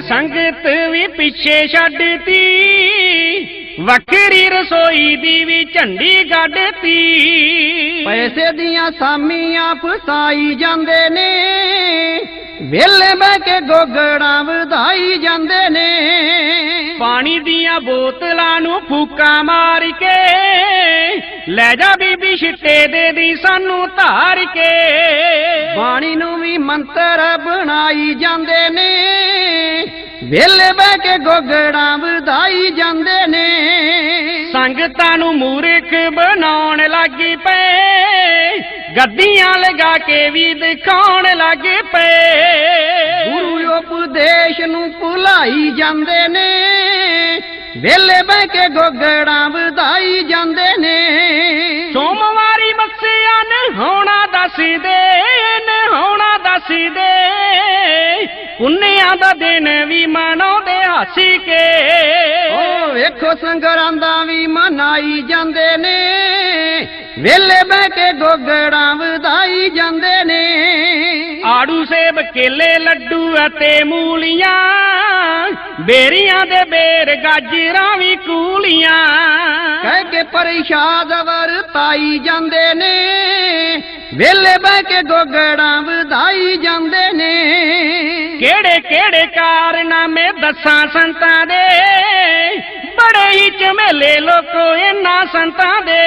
ਸੰਗਤ ਵੀ ਪਿੱਛੇ ਛੱਡਤੀ। ਵੱਖਰੀ ਰਸੋਈ ਦੀ ਵੀ ਝੰਡੀ ਗੱਡਤੀ। ਪੈਸੇ ਦੀਆਂ ਸਾਮੀਆਂ ਫਸਾਈ ਜਾਂਦੇ ਨੇ। ਵੇਲੇ ਬਹਿ ਕੇ ਗੋਗੜਾਂ ਵਧਾਈ ਜਾਂਦੇ ਨੇ। ਪਾਣੀ ਦੀਆਂ ਬੋਤਲਾਂ ਨੂੰ ਫੂਕਾਂ ਮਾਰ ਕੇ ਲੈ ਜਾ ਬੀਬੀ ਛਿੱਟੇ ਦੇ ਦੀ ਸਾਨੂੰ ਧਾਰ ਕੇ। ਬਾਣੀ ਨੂੰ ਵੀ ਮੰਤਰ ਬਣਾਈ ਜਾਂਦੇ ਨੇ। ਵੇਲੇ ਬਹਿ ਕੇ ਗੋਗੜਾਂ ਵਧਾਈ ਜਾਂਦੇ ਨੇ। ਸੰਗਤਾਂ ਨੂੰ ਮੂਰਖ ਬਣਾਉਣ ਲੱਗੀ ਪਏ। ਗੱਦੀਆਂ ਲਗਾ ਕੇ ਵੀ ਦਿਖਾਉਣ ਲੱਗ ਪਏ। ਗੁਰੂ ਉਪਦੇਸ਼ ਨੂੰ ਭੁਲਾਈ ਜਾਂਦੇ ਨੇ। ਵੇਲੇ ਬਹਿ ਕੇ ਗੋਗੜਾਂ ਵਧਾਈ ਜਾਂਦੇ ਨੇ। ਸੋਮਵਾਰੀ ਮੱਸਿਆ ਨਹਾਉਣਾ ਦੱਸਦੇ ਨਹਾਉਣਾ ਦੱਸਦੇ ਪੁੰਨਿਆਂ ਦਾ ਦਿਨ ਵੀ ਮਨਾਉਂਦੇ ਹੱਸੀ ਕੇ। ਓ ਵੇਖੋ ਸੰਗਰਾਂ ਦਾ ਵੀ ਮਨਾਈ ਜਾਂਦੇ ਨੇ। ਵੇਲੇ ਬਹਿ ਕੇ ਗੋਗੜਾਂ ਵਧਾਈ ਜਾਂਦੇ ਨੇ। ਆੜੂ ਸੇਬ ਕੇਲੇ ਲੱਡੂ ਅਤੇ ਮੂਲੀਆਂ। ਬੇਰੀਆਂ ਦੇ ਬੇਰ ਗਾਜਰਾਂ ਵੀ ਕੂਲੀਆਂ। ਕਹਿ ਕੇ ਪਰਿਸ਼ਾਦ ਵਰਤਾਈ ਜਾਂਦੇ ਨੇ। ਵੇਲੇ ਬਹਿ ਕੇ ਗੋਗੜਾਂ ਵਧਾਈ ਜਾਂਦੇ ਨੇ। ਕਿਹੜੇ ਕਿਹੜੇ ਕਾਰਨਾਮੇ ਦੱਸਾਂ ਸੰਤਾਂ ਦੇ? ਬੜੇ ਹੀ ਝਮੇਲੇ ਲੋਕੋ ਇਹਨਾਂ ਸੰਤਾਂ ਦੇ।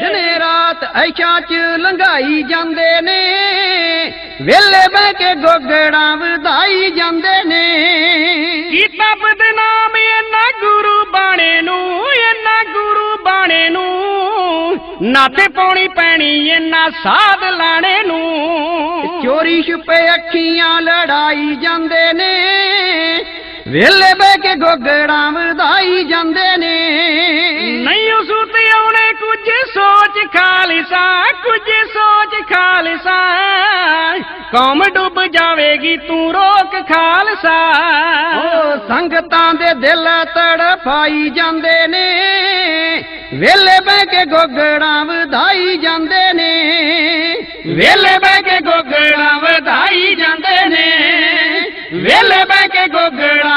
ਦਿਨੇ ਰਾਤ ਐਸ਼ਾ ਚ ਲੰਘਾਈ ਜਾਂਦੇ ਨੇ। ਵੇਲੇ ਬਹਿ ਕੇ ਗੋਗੜਾਂ ਵਧਾਈ ਜਾਂਦੇ ਨੇ। ਕੀਤਾ ਬਦਨਾਮ ਇਹਨਾਂ ਗੁਰੂ ਨਾਤੇ ਪਾਉਣੀ ਪੈਣੀ ਇਹਨਾਂ ਸਾਧ ਲਾਣੇ ਨੂੰ। ਚੋਰੀ ਛੁਪੇ ਅੱਖੀਆਂ ਲੜਾਈ ਜਾਂਦੇ ਨੇ। ਵੇਲੇ ਬਹਿ ਕੇ ਗੋਗੜਾਂ ਵਧਾਈ ਜਾਂਦੇ ਨੇ। ਨਹੀਂ ਉਸੂਤ ਆਉਣੇ ਕੁਝ ਸੋਚ ਖਾਲਸਾ ਕੁਝ ਸੋਚ ਖਾਲਸਾ। ਕੌਮ ਡੁੱਬ ਜਾਵੇਗੀ ਤੂੰ ਰੋਕ ਖਾਲਸਾ। ਓ ਸੰਗਤਾਂ ਦੇ ਦਿਲ ਤੜਫਾਈ ਜਾਂਦੇ ਨੇ। ਵੇਲੇ ਬਹਿ ਕੇ ਗੋਗੜਾਂ ਵਧਾਈ ਜਾਂਦੇ ਨੇ। ਵੇਲੇ ਬਹਿ ਕੇ ਗੋਗੜਾ ਵਧਾਈ ਜਾਂਦੇ ਨੇ। ਵੇਲੇ ਬਹਿ ਕੇ ਗੋਗੜਾ ਵਧਾਈ